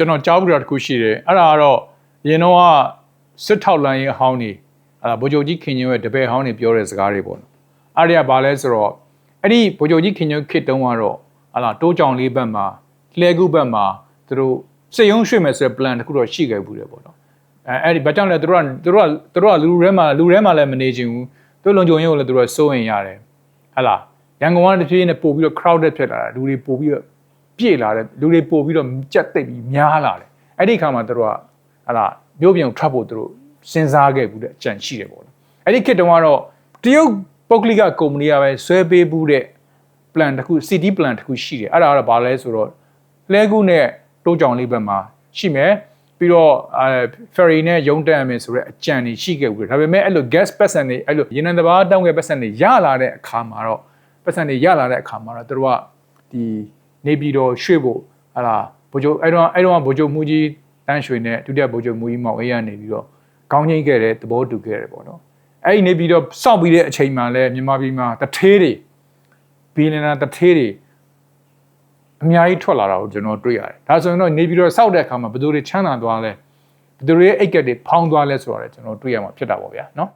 ကျွန်တော်ကြားဘူးတာတစ်ခုရှိတယ်အဲ့ဒါကတော့ရင်တော့ကစစ်ထောက်လန်ရေးအဟောင်းနေအဲ့ဒါဗိုလ်ချုပ်ကြီးခင်ညွန့်ရဲ့တပည့်ဟောင်းနေပြောတဲ့စကားတွေပေါ့နော်အဲ့ဒီကဘာလဲဆိုတော့အဲ့ဒီဗိုလ်ချုပ်ကြီးခင်ညွန့်ခေတ်တုန်းကတော့ဟာလာတိုးကြောင်လေးဘက်မှာလှဲကူဘက်မှာသူတို့စိတ်ယုံရွှေ့မယ်ဆိုတဲ့ plan တစ်ခုတော့ရှိခဲ့ဘူးတယ်ပေါ့နော်အဲအဲ့ဒီဘာကြောင့်လဲသူတို့ကသူတို့ကသူတို့ကလူထဲမှာလူထဲမှာလည်းမနေချင်ဘူးသူတို့လုံခြုံရေးကိုလည်းသူတို့ကစိုးရင်ရတယ်ဟဟလားရန်ကုန်ကတဖြည်းဖြည်းနဲ့ပို့ပြီးတော့ crowded ဖြစ်လာတာလူတွေပို့ပြီးတော့ ပြည့်လာတယ်လူတွေပို့ပြီးတော့ကြက်သိပ်ပြီးများလာတယ်အဲ့ဒီခါမှာသူတို့ကဟလာမြို့ပြင်ကိုထွက်ဖို့သူတို့စဉ်းစားခဲ့ဘူးတဲ့အကြံရှိတယ်ပေါ့နော်အဲ့ဒီခေတ်တုန်းကတော့တရုတ်ပုဂ္ဂလိကကုမ္ပဏီကပဲဆွဲပေးဘူးတဲ့ plan တစ်ခု city plan တစ်ခုရှိတယ်အဲ့ဒါကတော့ဘာလဲဆိုတော့လဲကူနဲ့တိုးကြောင်လေးဘက်မှာရှိမယ်ပြီးတော့အဲ ferry နဲ့ရုံးတက်ရမယ်ဆိုတော့အကြံတွေရှိခဲ့ဘူးတယ်ဒါပေမဲ့အဲ့လို gas ပတ်စံတွေအဲ့လိုရေနံတဘာတောင်းခဲ့ပတ်စံတွေရလာတဲ့အခါမှာတော့ပတ်စံတွေရလာတဲ့အခါမှာတော့တို့ကဒီ နေပြည်တော်ရွှေ့ဖို့ဟာလာဗိုလ်ချုပ်အဲ့တော့အဲ့တော့ဗိုလ်ချုပ်မူကြီးတန်းရွှေနဲ့ဒုတိယဗိုလ်ချုပ်မူကြီးမောင်အေးရနေပြီးတော့ကောင်းချင်းခဲ့တဲ့သဘောတူခဲ့တယ်ပေါ့နော်အဲ့ဒီနေပြီးတော့စောင့်ပြီးတဲ့အချိန်မှာလဲမြန်မာပြည်မှာတထေးတွေဘီလီယံတထေးတွေအများကြီးထွက်လာတာကိုကျွန်တော်တွေ့ရတယ်ဒါဆိုရင်တော့နေပြီးတော့စောက်တဲ့အခါမှာဘယ်သူတွေချမ်းသာသွားလဲဘယ်သူတွေရဲ့အိတ်ကက်တွေဖောင်းသွားလဲဆိုတာလည်းကျွန်တော်တွေ့ရမှာဖြစ်တာပေါ့ဗျာနော်